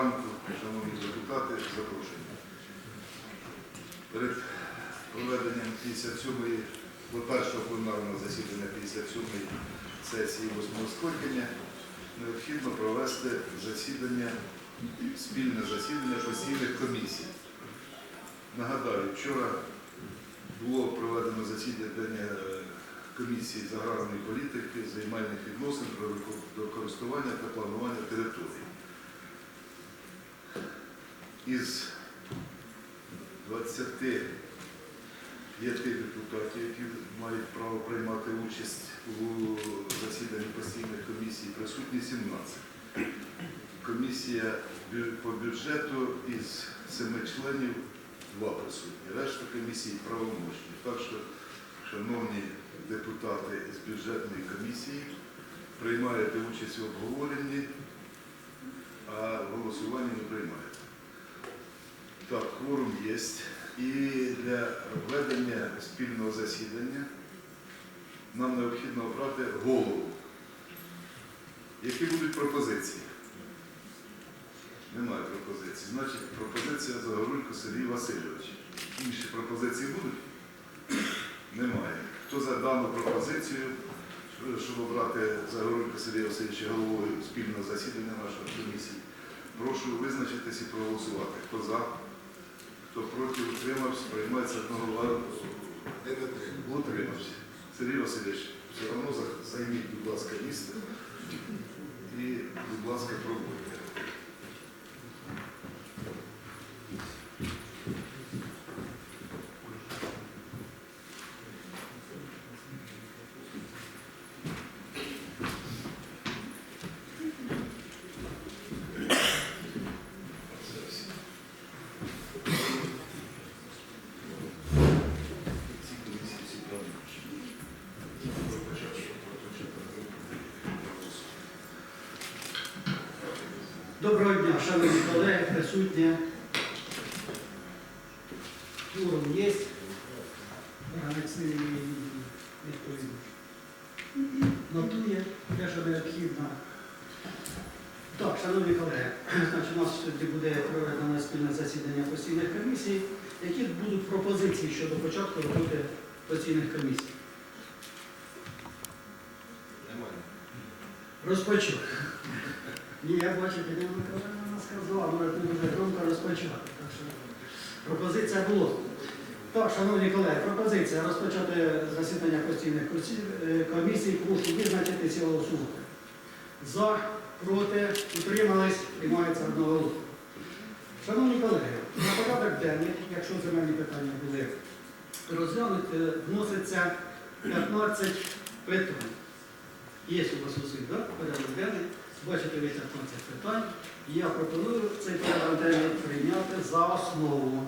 ранку, шановні депутати, запрошення. Перед проведенням 57-ї, бо першого пленарного засідання 57-ї сесії 8 скликання необхідно провести засідання, спільне засідання постійних комісій. Нагадаю, вчора було проведено засідання е, комісії з аграрної політики, земельних відносин про використання та планування території. Із 25 депутатів, які мають право приймати участь у засіданні постійних комісій, присутні 17. Комісія по бюджету із семи членів два присутні. Решта комісій правомочні. Так що, шановні депутати з бюджетної комісії, приймаєте участь в обговоренні, а в голосуванні не приймаєте. Так, кворум є. І для ведення спільного засідання нам необхідно обрати голову. Які будуть пропозиції? Немає пропозицій. Значить, пропозиція Загорулько Сергій Васильович. Інші пропозиції будуть? Немає. Хто за дану пропозицію, щоб обрати Загорулько Сергія Васильовича головою спільного засідання нашої комісії? Прошу визначитись і проголосувати. Хто за? Хто проти утримався, приймається одного утримався. Сергій Васильович, все одно за- займіть, будь ласка, місце і, будь ласка, пробуйте. Ці комісії всі правильні. Шановні колеги, присутні. Фуром є. Олексій відповідно. Нотує те, що необхідно. Так, шановні колеги, значить, у нас сьогодні буде проведено спільне засідання постійних комісій. Які будуть пропозиції щодо початку роботи постійних комісій? Немає. Розпочати. Ні, я бачу, Тетяна Миколаївна сказала, але ти дуже громко розпочати. Так що пропозиція була. Так, шановні колеги, пропозиція розпочати засідання постійних е, комісій. Прошу визначитися голосувати. За, проти, утримались, приймається одного. Шановні колеги, на порядок денний, якщо земельні питання були розглянути, вноситься 15 питань. Є у вас усіх, так? Порядок денний. Бачите, ви 15 питань. І я пропоную цей порядок прийняти за основу.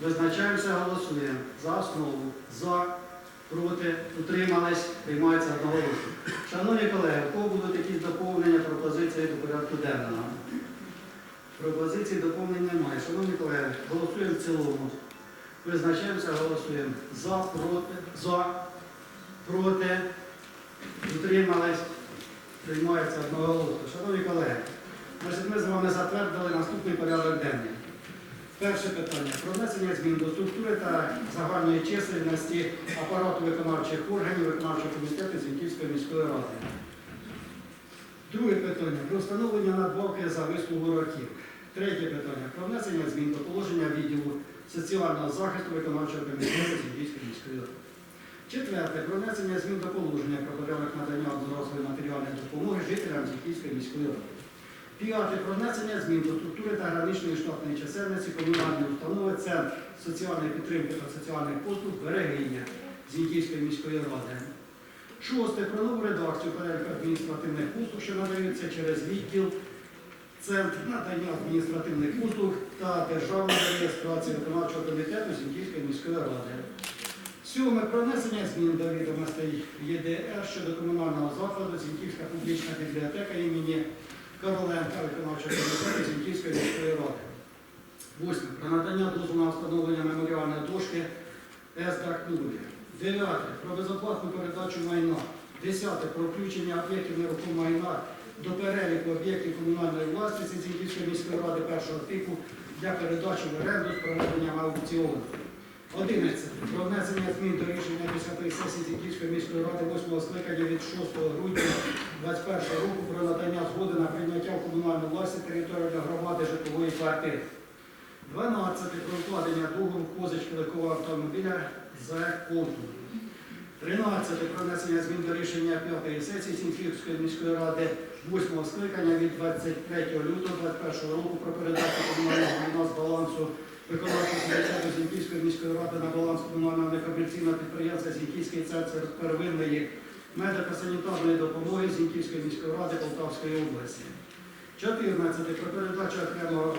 Визначаємося, голосуємо. За основу. За, проти, утримались, приймається одноголосно. Шановні колеги, у кого будуть якісь доповнення, пропозиції до порядку денного? Пропозицій доповнень немає. Шановні колеги, голосуємо в цілому. Визначаємося, голосуємо. За, проти, за, проти, утримались, приймається одноголосно. Шановні колеги, значить, ми з вами затвердили наступний порядок денний. Перше питання про внесення змін до структури та загальної чисельності апарату виконавчих органів виконавчого комітету Зінківської міської ради. Друге питання про встановлення надбавки за вислугу років. Третє питання про внесення змін до положення відділу соціального захисту виконавчого комітету Зінківської міської ради. Четверте. Про внесення змін до положення про порядок надання одноразової матеріальної допомоги жителям Зінківської міської ради. П'яте. Про внесення змін до структури та граничної штатної чисельності комунальної установи Центр соціальної підтримки та соціальних послуг Берегиня Зінківської міської ради. Шосте. Про нову редакцію переліку адміністративних послуг, що надаються через відділ Центр надання адміністративних послуг та державної реєстрації виконавчого комітету Зінківської міської ради. Сьоме про внесення змін до відомостей ЄДР щодо комунального закладу Зінківська публічна бібліотека імені Короленка виконавчого комітету Зінківської міської ради. Восьме. Про надання дозволу на встановлення меморіальної дошки СДАК Клубі. Дев'яте. Про безоплатну передачу майна. Десяте. Про включення об'єктів нерухомого майна до переліку об'єктів комунальної власності Зіньківської міської ради першого типу для передачі в оренду з проведенням аукціону. 11. Про внесення змін до рішення 10-ї сесії Зіньківської міської ради 8 скликання від 6 грудня 2021 року про надання згоди на прийняття в комунальну власність територіальної громади житлової квартири. 12. Про укладення договору позички легкового автомобіля за контур. 13. Про внесення змін до рішення 5-ї сесії Сіньківської міської ради 8 скликання від 23 лютого 2021 року про передачу комунального майна з балансу виконавчого комітету Зіньківської міської ради на баланс комунального некомерційного підприємства Зіньківський центр первинної медико-санітарної допомоги Зіньківської міської ради Полтавської області. 14. Про передачу окремого,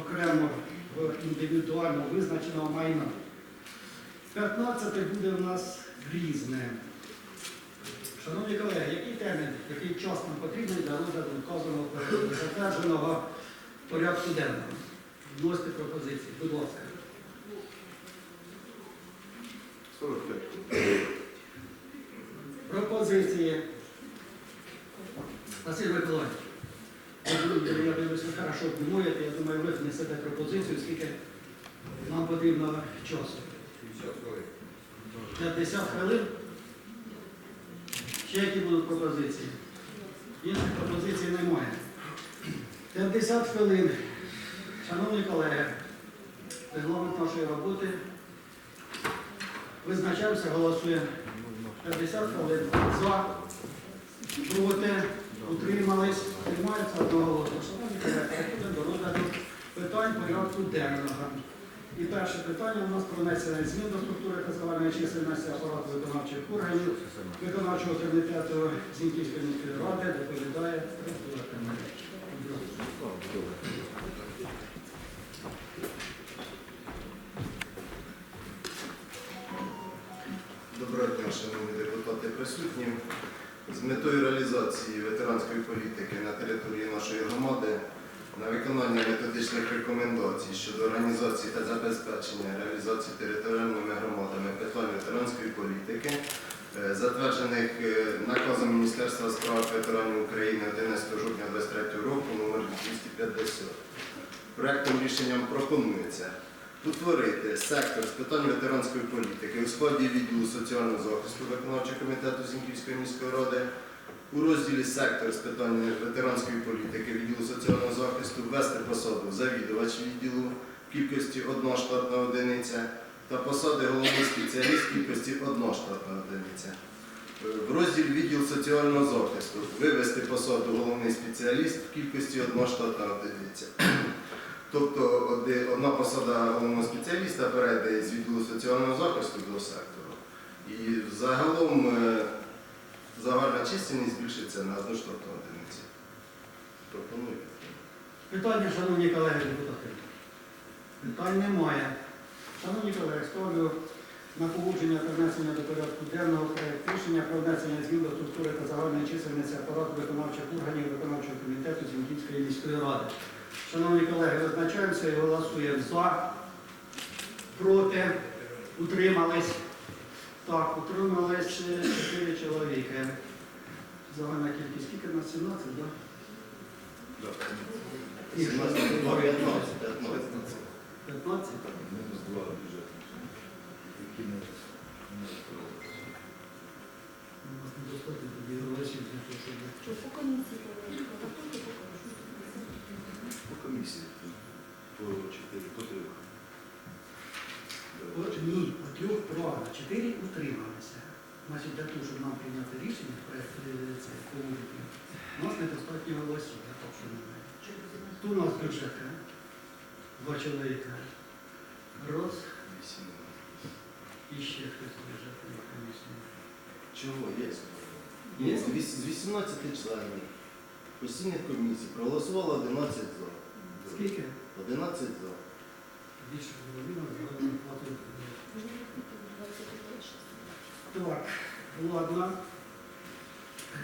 окремо індивідуально визначеного майна. 15 буде у нас різне. Шановні колеги, який термін, який час нам потрібен для розгляду вказаного затвердженого порядку денного? Вносите пропозиції, будь ласка. 45. Пропозиції. Василь Миколаївич, я дивлюся, хорошо думаєте, я думаю, ви внесете пропозицію, скільки нам потрібно часу. 50 хвилин. Ще які будуть пропозиції? Інших пропозицій немає. 50 хвилин. Шановні колеги, регламент нашої роботи. Визначаємося, голосуємо. 50 хвилин. За, проти, утримались, тримаються одноголосно. Шановні колеги, до розгляду питань порядку денного. І перше питання у нас про внесення змін до структури та загальної чисельності апарату виконавчих органів виконавчого комітету Зінківської міської ради доповідає З метою реалізації ветеранської політики на території нашої громади на виконання методичних рекомендацій щодо організації та забезпечення реалізації територіальними громадами питань ветеранської політики, е, затверджених е, наказом Міністерства справ ветеранів України 11 жовтня 2023 року номер 250. Проектом рішенням пропонується утворити сектор з питань ветеранської політики у складі відділу соціального захисту виконавчого комітету Зінківської міської ради, у розділі сектор з питань ветеранської політики відділу соціального захисту ввести посаду завідувач відділу кількості одна штатна одиниця та посади головний спеціаліст кількості одна штатна одиниця. В розділі відділ соціального захисту вивести посаду головний спеціаліст в кількості одна штатна одиниця. Тобто одна посада головного спеціаліста перейде з відділу соціального захисту до сектору. І загалом е, загальна чисельність збільшиться на одну штатну одиницю. Пропоную. Питання, шановні колеги депутати. Питань немає. Шановні колеги, ставлю на погодження та внесення до порядку денного проект рішення про внесення змін до структури та загальної чисельниці апарату виконавчих органів виконавчого комітету Зінківської міської ради. Шановні колеги, визначаємося і голосуємо за, проти, утримались. Так, утримались 4 чоловіки. Загальна кількість скільки на 17, так? Да? Ні, 17, 15, 15. 15? Мінус 2 бюджет. Які не не. У нас недостатньо тоді голосів для того, щоб... Говорили? По комісії. Комісії. По 4, по 3. От ні, по трьох правильно, чотири утрималися. Значить, для того, щоб нам прийняти рішення, проект е, погодити, у нас недостатньо голосів, я так що не знаю. Хто у нас бюджет? Два чоловіка. Роз і ще хтось бюджетний комісії. Чого є? Є? З 18 членів постійних комісій проголосувало 11 за. Скільки? 11 за. Більше половина загальної плати. Так, ладно.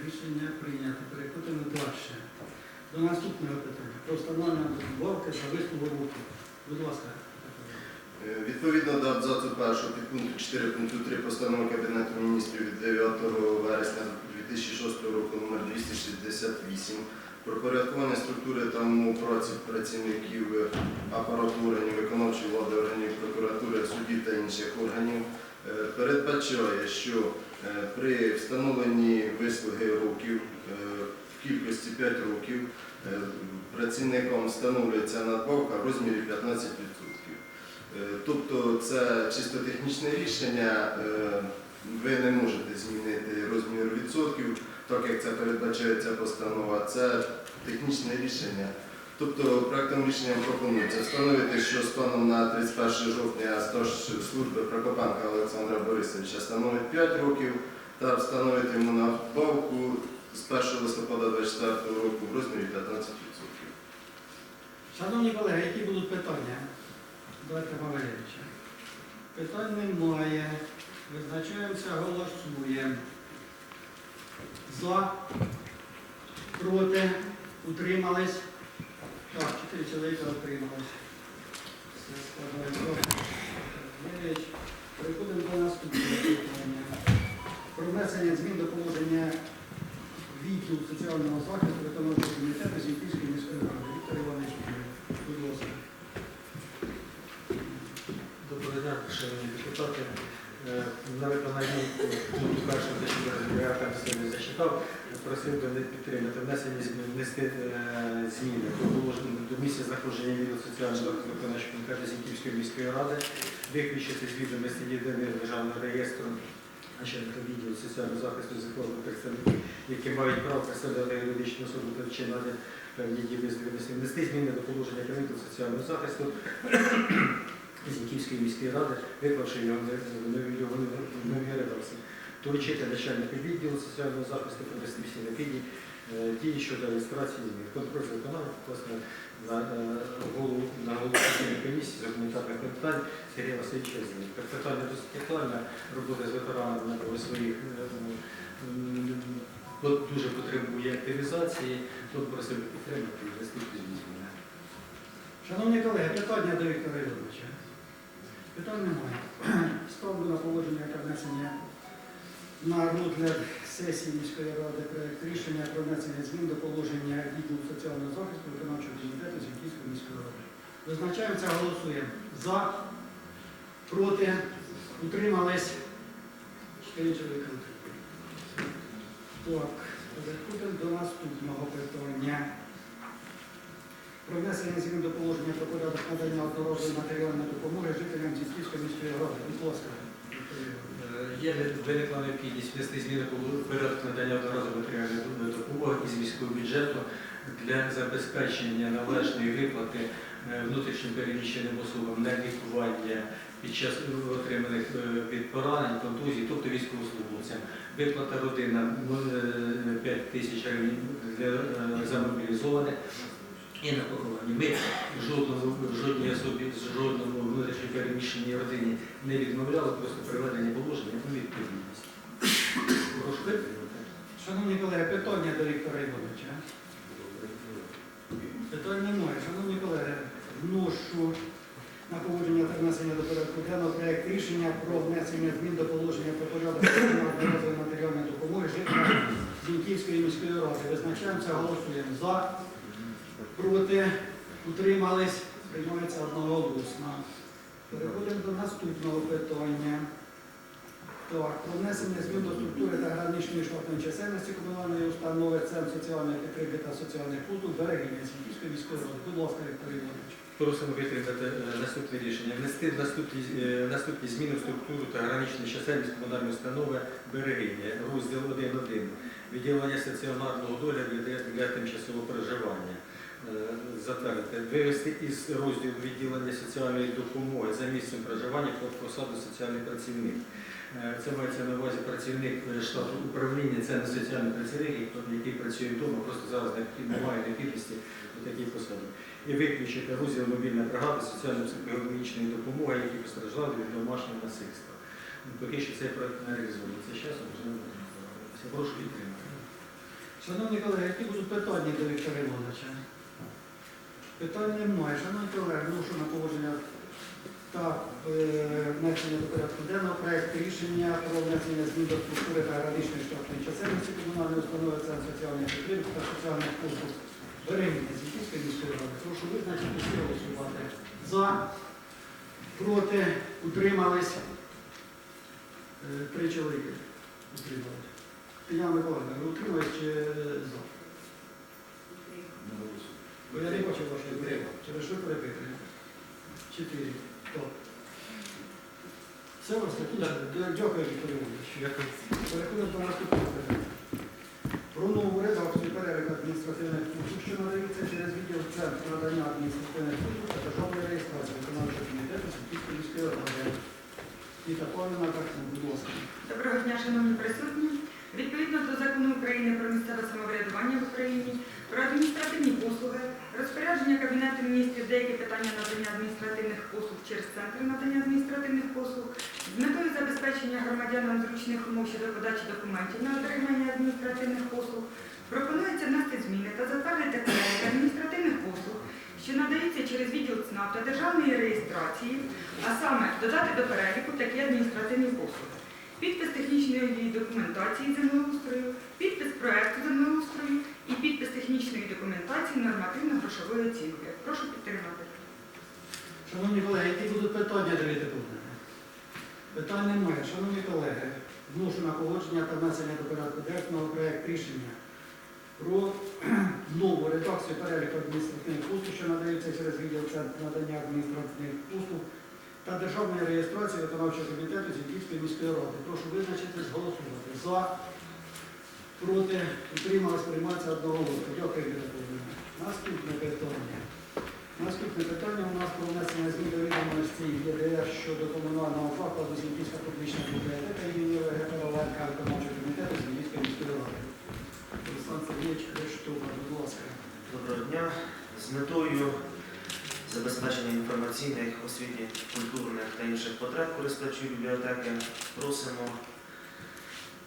Рішення прийнято. Переходимо далі. До наступного питання. Про встановлення добавки за вислугу руки. Будь ласка. Е, Відповідно до абзацу першого підпункту 4 пункту 3 постанови Кабінету міністрів від 9 вересня 2006 року номер 268 про порядкування структури та умов праці працівників апарату органів виконавчої влади, органів прокуратури, судів та інших органів е, передбачає, що е, при встановленні вислуги років е, в кількості 5 років працівникам встановлюється надбавка в розмірі 15%. Е, Тобто це чисто технічне рішення, ви не можете змінити розмір відсотків, так як це передбачається постанова. Це технічне рішення. Тобто проектом рішенням пропонується встановити, що станом на 31 жовтня стаж служби Прокопенка Олександра Борисовича становить 5 років та встановити йому надбавку з 1 листопада 2024 року в розмірі 15%. Шановні колеги, які будуть питання? Давайте Валерійовича. Питань немає. Визначаємося, голосуємо. За, проти, утримались. Так, чотири чоловіка утримались. Все складається. Переходимо до наступного питання. Про внесення змін до положення відділу соціального захисту виконавчого комітету Зіньківської міської ради. Віктор Іванович, будь ласка. Доброго дня, шановні депутати. Е, На пункту першого, я там сьогодні зачитав, просив би не підтримати внесення внести е, зміни. До положення до місця знаходження відділу соціального виконавчого комітету Зіньківської міської ради, виключити з відомості єдиного державного реєстру начальника відділу соціального захисту законних представників, які мають право представляти юридичну особу та вчинати дії визвольності, внести зміни до положення відділ соціального захисту Зіньківської міської ради, виклавши його нові- редакції. Доручити начальника відділу соціального захисту провести всі необхідні е, дії щодо реєстрації змін. Контроль за власне на голову на комісії з гуманітарних питань Сергія Васильовича Змін. Питання досить актуальне, робота з ветеранами своїх е, дуже потребує активізації, тут просив підтримати зміни. Шановні колеги, питання до Віктора Івановича. Питань немає. Ставлю на погодження та внесення на розгляд сесії міської ради проект рішення про внесення змін до положення відділу соціального захисту виконавчого комітету Зіньківської міської ради. Визначаємося, голосуємо. За, проти, утримались. Чотири чоловіка. Так, переходимо до наступного питання. Про внесення змін до положення про порядок надання одноразової матеріальної допомоги жителям Зіньківської міської ради. Будь ласка. Віктор Іванович. Е, Є виникла необхідність внести зміни по порядку надання одноразової матеріальної допомоги із міського бюджету для забезпечення належної виплати е, внутрішньо переміщеним особам на лікування під час отриманих е, від поранень, контузій, тобто військовослужбовцям. Виплата родина 5 тисяч гривень для е, замобілізованих. І на похованні. Ми жодному, жодній особі жодному внутрішньо переміщеній родині не відмовляли, просто приведення положення у відповідність. Прошу підтримати. Шановні колеги, питання до Віктора Івановича. Питань немає. Шановні колеги, вношу на погодження та внесення до порядку денного проект рішення про внесення змін до положення про порядок матеріальної допомоги жителям Зіньківської міської ради. Визначаємося, голосуємо за, проти, утримались, приймається одноголосно. Переходимо до наступного питання. Так, про внесення змін до структури та граничної штатної чисельності комунальної установи Центр соціальної підтримки та соціальних послуг берегиня Сіньківської міської ради. Будь ласка, Віктор Іванович. Просимо підтримати е, наступне рішення. Внести наступні, е, наступні зміни в структуру та граничну чисельність комунальної установи берегиня, розділ 1.1. Відділення стаціонарного догляду для тимчасового проживання. Е, Затвердити. Вивести із розділу відділення соціальної допомоги за місцем проживання під посаду соціальний працівник. Е, Це мається на увазі працівник е, штату управління, це не соціальний працівник, який- працює вдома, просто зараз немає необхідності у такій посаді. І виключити розділ мобільна бригада соціально-психологічної допомоги, які постраждали від домашнього насильства. Ну, Поки що цей проект не реалізується. З часом можливо. буде. Прошу підтримати. Шановні колеги, які будуть питання до Віктора Івановича? Питань немає. Шановні колеги, вношу на погодження Так, е, внесення до порядку денного проект рішення про внесення змін до структури та граничної штатної чисельності комунальної установи Центр соціальних підтримок та соціальних послуг Берегіння Зіньківської міської ради. Прошу визначити всі голосувати. За, проти, утримались. Е, Три чоловіки утримались. Тетяна Миколаївна, ви утримались чи е, за? Бо я не бачив вашої підтримки. Через що перепитую? Чотири. Хто? Все, у вас закінчили? Дякую, Віктор Іванович. Дякую. Переходимо до наступного питання. Про нову редакцію перелік адміністративних послуг, що надаються через відділ Центру надання адміністративних послуг та державної реєстрації виконавчого комітету Сільської міської ради. Віта Павлівна, так, будь ласка. Доброго дня, шановні присутні. Відповідно до закону України про місцеве самоврядування в Україні, про адміністративні послуги, розпорядження Кабінету міністрів деякі питання надання адміністративних послуг через центри надання адміністративних послуг з метою забезпечення громадянам зручних умов щодо подачі документів на отримання адміністративних послуг, пропонується внести зміни та затвердити перелік адміністративних послуг, що надаються через відділ ЦНАП та державної реєстрації, а саме додати до переліку такі адміністративні послуги. Підпис технічної документації землеустрою, підпис проекту землеустрою і підпис технічної документації нормативно-грошової оцінки. Прошу підтримати. Шановні колеги, які будуть питання до відповідання? Питань немає. Шановні колеги, вношу на погодження та внесення до порядку денного проект рішення про нову редакцію переліку адміністративних послуг, що надаються через відділ Центру надання адміністративних послуг та державної реєстрації виконавчого комітету Зінківської міської ради. Прошу визначитись, голосувати. За, проти, утрималась, приймається одноголосно. Дякую, Віра Наступне питання. Наступне питання у нас про внесення змін до відомості ЄДР щодо комунального закладу Зінківська публічна бібліотека імені Каравенка виконавчого комітету Зінківської міської ради. Олександр Сергійович Криштова, будь ласка. Доброго дня. З метою забезпечення інформаційних, освітніх, культурних та інших потреб користувачів бібліотеки просимо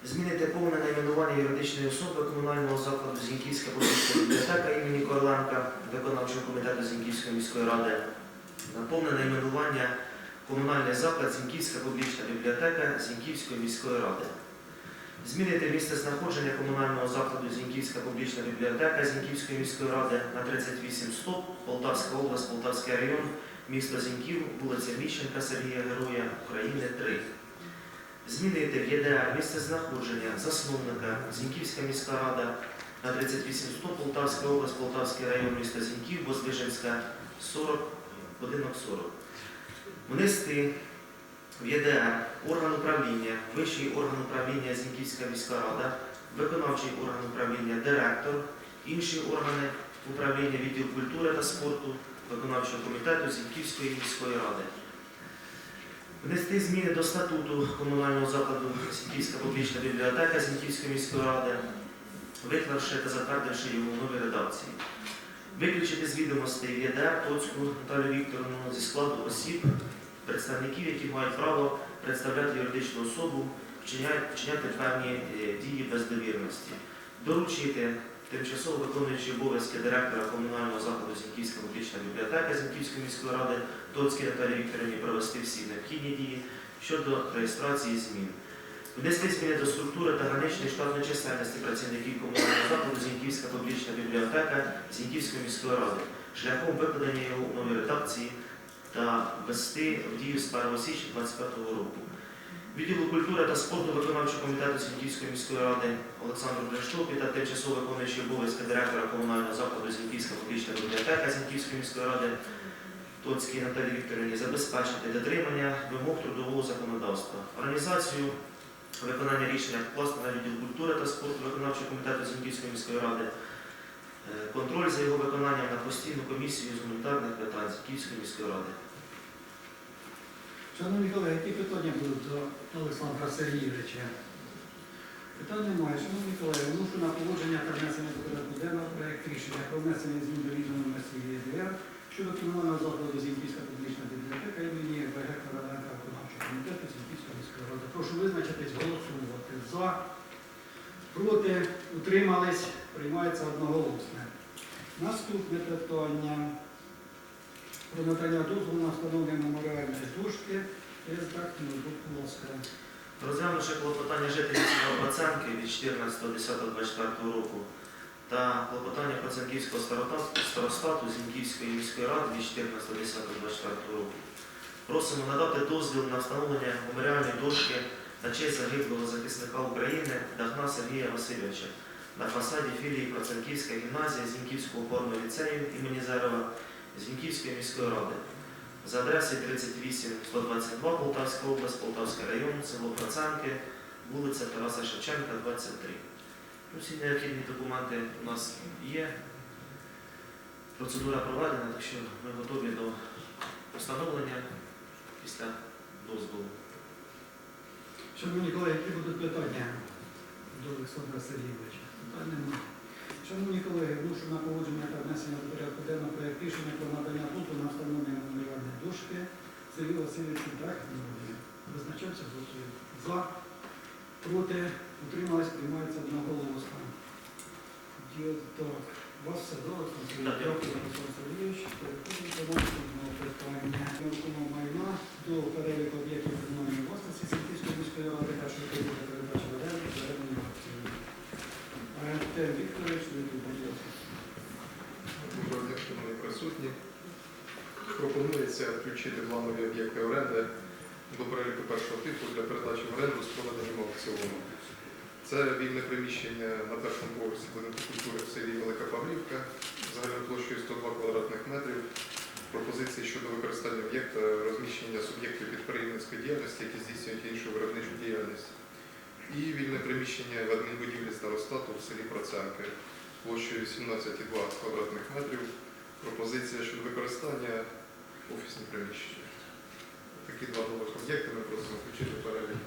змінити повне найменування юридичної особи комунального закладу Зіньківська публічна бібліотека імені Корленка, виконавчого комітету Зіньківської міської ради, на повне найменування комунальний заклад Зіньківська публічна бібліотека Зіньківської міської ради. Змінити місце знаходження комунального закладу Зіньківська публічна бібліотека Зіньківської міської ради на 38 стоп, Полтавська область, Полтавський район, місто Зіньків, вулиця Міщенка Сергія Героя України 3. Змінити в ЄДР місце знаходження засновника Зіньківська міська рада на 38 стоп, Полтавська область, Полтавський район, місто Зіньків, Воздвиженська 40, будинок 40. Внести в ЄДР орган управління, вищий орган управління Зіньківська міська рада, виконавчий орган управління директор, інші органи управління відділ культури та спорту, виконавчого комітету Зіньківської міської ради. Внести зміни до статуту комунального закладу Зіньківська публічна бібліотека Зіньківської міської ради, виклавши та затвердивши його в новій редакції. Виключити з відомостей ЄДР Тоцьку Наталію Вікторовну зі складу осіб, представників, які мають право представляти юридичну особу, вчиняти, певні е, дії без довірності, доручити тимчасово виконуючи обов'язки директора комунального закладу Зіньківська публічна бібліотека Зіньківської міської ради Тоцькій Наталії Вікторівні провести всі необхідні дії щодо реєстрації змін. Внести зміни до структури та граничної штатної чисельності працівників комунального закладу Зіньківська публічна бібліотека Зіньківської міської ради шляхом викладення його у новій редакції та ввести в дію з 1 січня 2025 року. Відділу культури та спорту виконавчого комітету Зіньківської міської ради Олександру Брештопі та тимчасово виконуючий обов'язки директора комунального закладу Зіньківська публічна бібліотека Зіньківської міської ради Тоцькій Наталії Вікторівні забезпечити дотримання вимог трудового законодавства, організацію виконання рішення вкласти на відділ культури та спорту виконавчого комітету Зіньківської міської ради, е, контроль за його виконанням на постійну комісію з гуманітарних питань Зіньківської міської ради. Шановні колеги, які питання будуть до Олександра Сергійовича? Питань немає. Шановні колеги, вношу на погодження та внесення порядку денного проект рішення про внесення змін до відомості ЄДР щодо комунального закладу Зіньківська публічна бібліотека імені ВГ Короленка виконавчого комітету Зіньківської міської ради. Прошу визначитись, голосувати за, проти, утримались, приймається одноголосне. Наступне питання про надання дозволу на встановлення меморіальної. СДАК, ну, будь ласка. Розглянувши клопотання жителів села Пацанки від 14.10.24 року та клопотання Пацанківського старостату Зіньківської міської ради від 14.10.24 року, просимо надати дозвіл на встановлення меморіальної дошки на честь загиблого захисника України Дахна Сергія Васильовича на фасаді філії Проценківська гімназія Зіньківського опорного ліцею імені Зерова Зіньківської міської ради за адресою 38 122 Полтавська область, Полтавський район, село Процанки, вулиця Тараса Шевченка, 23. Ну, Всі необхідні документи у нас є. Процедура проведена, так що ми готові до встановлення після дозволу. Шановні колеги, які будуть питання до Олександра Сергійовича? Питань немає. Шановні колеги, вношу на погодження та внесення до порядку денного проєкт рішення про надання дозволу на встановлення меморіальної дошки Сергію Васильовичу Трахінові. Визначався голосує за, проти, утрималась, приймається одноголосно. Так. У вас все добре, Дякую, Олександр Сергійович. Переходимо до наступного питання. Нерухомого майна до переліку об'єктів комунальної власності Сінківської міської ради та що буде передача в оренду передані акції. Артем Вікторович. Доброго дня, шановні присутні. Пропонується включити два нові об'єкти оренди до переліку першого типу для передачі в оренду з проведенням аукціону. Це вільне приміщення на першому поверсі будинку культури в селі Велика Павлівка загальною площею 102 квадратних метрів. Пропозиції щодо використання об'єкта розміщення суб'єктів підприємницької діяльності, які здійснюють іншу виробничу діяльність. І вільне приміщення в адмінбудівлі старостату в селі Процянки площею 17,2 квадратних метрів. Пропозиція щодо використання офісні приміщення. Такі два нових об'єкти ми просимо включити перелік.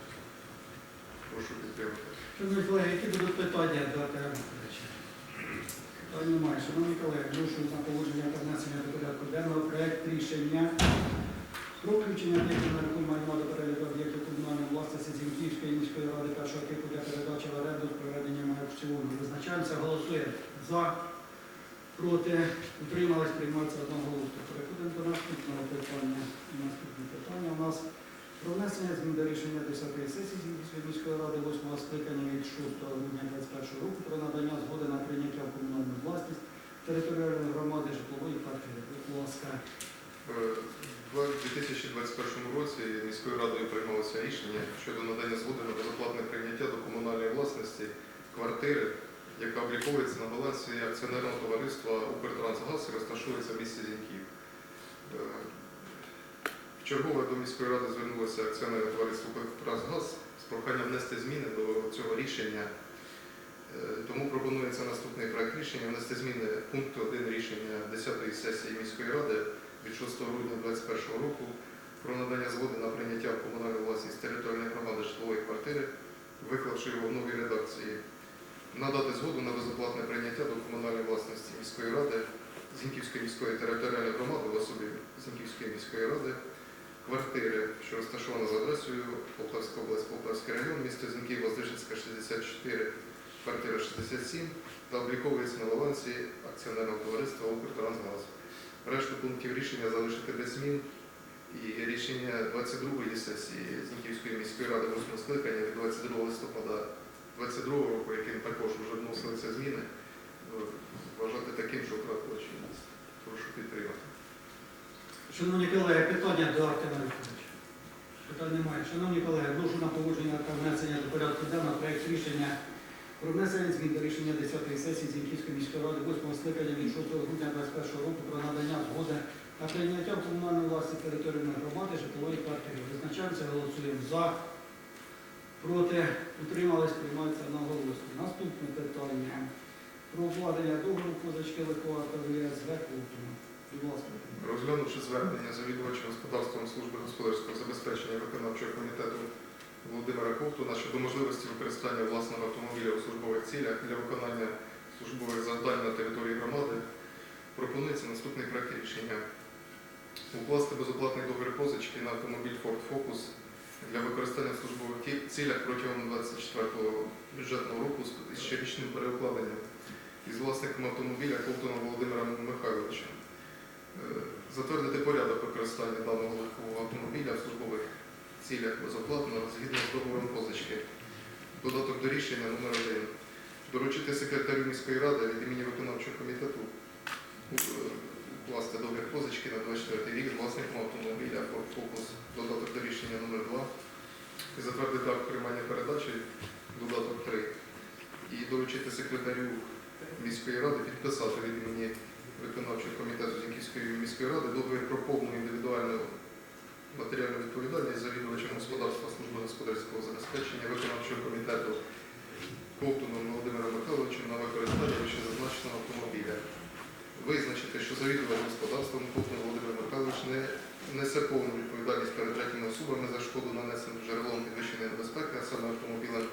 Прошу підтримати. Шановні колеги, які будуть питання до Вікторовича? Питань немає. Шановні колеги, прошу на погодження та внесення до порядку денного проект рішення про включення об'єктів нерухомого майна до переліку комунальної власності Зінківської міської ради першого типу для передачі в оренду з проведенням аукціону. Визначаємося, голосуємо за, проти, утримались, приймається одноголосно. Переходимо до наступного питання. Наступне питання у нас про внесення змін до рішення 10-ї сесії Зінківської міської ради 8 скликання від 6 грудня 2021 року про надання згоди на прийняття в комунальну власність територіальної громади житлової квартири. Будь ласка. В 2021 році міською радою приймалося рішення щодо надання згоди на безоплатне прийняття до комунальної власності квартири, яка обліковується на балансі акціонерного товариства Укртрансгаз і розташується в місті Зіньків. Е, Чергове до міської ради звернулося акціонерне товариство Укртрансгаз з проханням внести зміни до цього рішення. Е, Тому пропонується наступний проект рішення внести зміни пункту 1 рішення 10-ї сесії міської ради від 6 грудня 2021 року про надання згоди на прийняття в комунальну власність територіальної громади житлової квартири, виклавши його в новій редакції, надати згоду на безоплатне прийняття до комунальної власності міської ради, Зіньківської міської територіальної громади в особі Зіньківської міської ради, квартири, що розташована за адресою Полтавська область, Полтавський район, місто Зіньків, Воздвиженська, 64, квартира 67 та обліковується на балансі акціонерного товариства Укртрансгаз. Решту пунктів рішення залишити без змін. І рішення 22-ї сесії Зіньківської міської ради 8 скликання від 22 листопада 22 року, яким також вже вносилися зміни, е, вважати таким, що втратило чинність. Прошу підтримати. Шановні колеги, питання до Артема Вікторовича. Питань немає. Шановні колеги, прошу на погодження та внесення до порядку денного проект рішення про внесення змін до рішення 10-ї сесії Зінківської міської ради 8 скликання від 6 грудня 2021 року про надання згоди на прийняття в комунальну власність територіальної громади житлової квартири. Визначаємося, голосуємо за, проти, утримались, приймається одноголосно. Наступне питання про укладення договору ликвідатора ВСВ Культура. Будь. Розглянувши звернення завідувача господарством служби господарського забезпечення виконавчого комітету Володимира Ковтуна щодо можливості використання власного автомобіля у службових цілях для виконання службових завдань на території громади, пропонується наступний проект рішення. Укласти безоплатний договір позички на автомобіль Ford Focus для використання службових цілях протягом 24-го бюджетного року з щорічним переукладенням із власником автомобіля Ковтуна Володимиром Михайловичем. Е, затвердити порядок використання даного легкового автомобіля в службових цілях безоплатно згідно з договором позички. Додаток до рішення номер 1 Доручити секретарю міської ради від імені виконавчого комітету е, укласти договір позички на 24 рік з автомобіля Focus. Додаток до рішення номер 2 І затвердити акт приймання передачі додаток 3. І доручити секретарю міської ради підписати від імені виконавчого комітету Зінківської міської ради договір про повну індивідуальну матеріальну відповідальність завідувачем господарства служби господарського забезпечення виконавчого комітету Ковтуном Володимиром Михайловичем на використання вище зазначеного автомобіля. Визначити, що завідувач господарством Ковтун Володимир Михайлович не несе повну відповідальність перед третіми особами за шкоду, нанесену джерелом підвищеної небезпеки, а саме автомобілем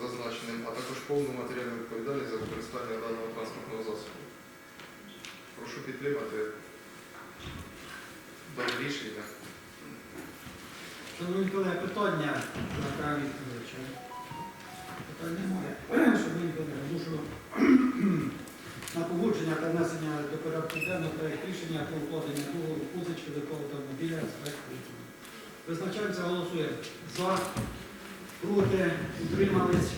зазначеним, а також повну матеріальну відповідальність за використання даного транспортного засобу. Прошу підтримати дане рішення. Шановні колеги, питання до Петра Вікторовича. Питань немає. Шановні колеги, мушу на погодження та внесення до порядку денного проект рішення про укладення договору позички легкового автомобіля з безпеки. Визначаємося, голосуємо. За, проти, утримались.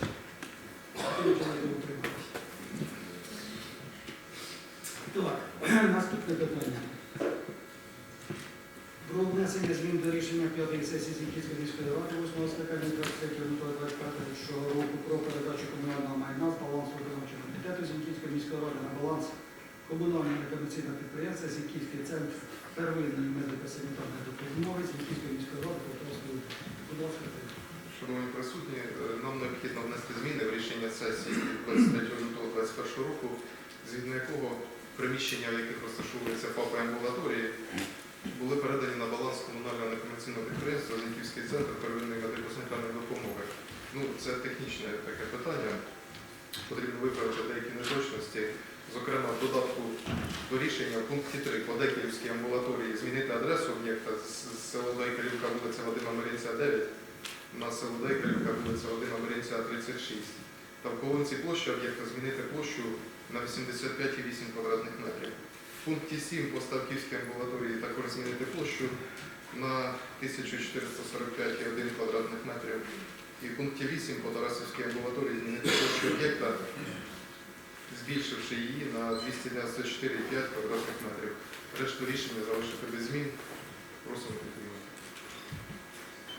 Так, наступне питання. 45-ї сесії Зіньківської міської ради 8 скликання 23 що року про передачу комунального майна з балансу виконавчого комітету Зіньківської міської ради на баланс комунального некомерційного підприємства Зіньківський центр первинної медико-санітарної допомоги Зіньківської міської ради Полтавської. Будь шановні присутні, нам необхідно внести зміни в рішення сесії 23 лютого 2021 року, згідно якого приміщення, в яких розташовується ФАП амбулаторії, були передані на баланс комунального некомерційного підприємства Зіньківський центр первинної медико-санітарної допомоги. Ну, це технічне таке питання. Потрібно виправити деякі неточності. Зокрема, в додатку до рішення в пункті 3 по Декілівській амбулаторії змінити адресу об'єкта з села Дайкалівка, вулиця Вадима Мирінця 9 на село Дайкалівка, вулиця Вадима Мирінця 36. Та в колонці площі об'єкта змінити площу на 85,8 квадратних метрів. В пункті 7 по Ставківській амбулаторії також змінити площу на 1445,1 квадратних метрів. І в пункті 8 по Тарасівській амбулаторії змінити площу об'єкта, збільшивши її на 294,5 квадратних метрів. Решту рішення залишити без змін. Просимо підтримати.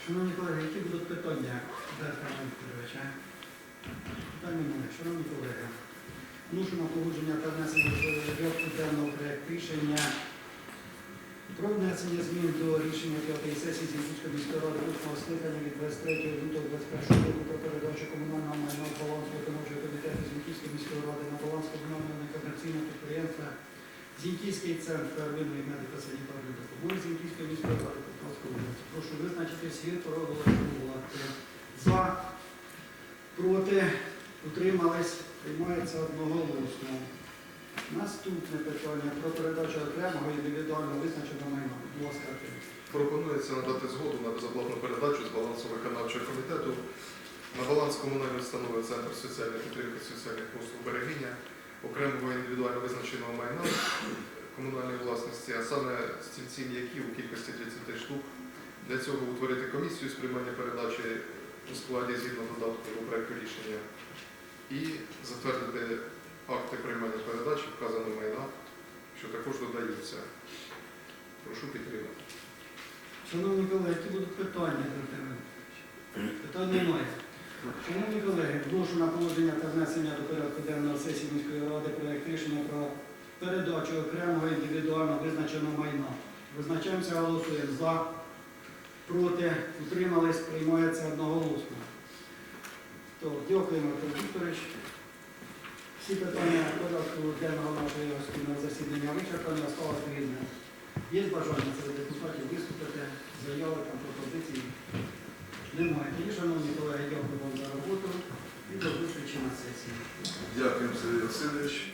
Шановні колеги, які будуть питання? Питань немає. Шановні колеги, вношу на погодження та внесення до порядку денного проект рішення про внесення змін до рішення п'ятої сесії Зінківської міської ради 8 скликання від 23 лютого 2021 року про передачу комунального майна балансу виконавчого комітету Зінківської міської ради на баланс комунального некомерційного підприємства Зінківський центр первинної медико-санітарної допомоги Зінківської міської ради Полтавської. Прошу визначити всі проголосувати. За, проти, утримались, приймається одноголосно. Наступне питання про передачу окремого індивідуального визначеного майна. Будь Пропонується надати згоду на безоплатну передачу з балансу виконавчого комітету на баланс комунальної установи Центр соціальної підтримки соціальних послуг берегиня окремого індивідуально визначеного майна комунальної власності, а саме стільці м'які у кількості 30 штук. Для цього утворити комісію з приймання передачі у складі згідно додатку до проекту рішення і затвердити акти приймання передачі вказаного майна, що також додаються. Прошу підтримати. Шановні колеги, які будуть питання до Вікторовича? Питань немає. Шановні колеги, вношу на положення та внесення до порядку денного сесії міської ради проект рішення про передачу окремого індивідуально визначеного майна. Визначаємося, голосуємо за, проти, утримались, приймається одноголосно. То, дякуємо, Вікторович. Всі питання порядку денного нашого спільного засідання вичерпання стало вільне. Є бажання серед депутатів виступити, заяви там пропозиції? Немає. Тоді, шановні колеги, дякую вам за роботу і до зустрічі на сесії. Дякую, Сергій Васильович.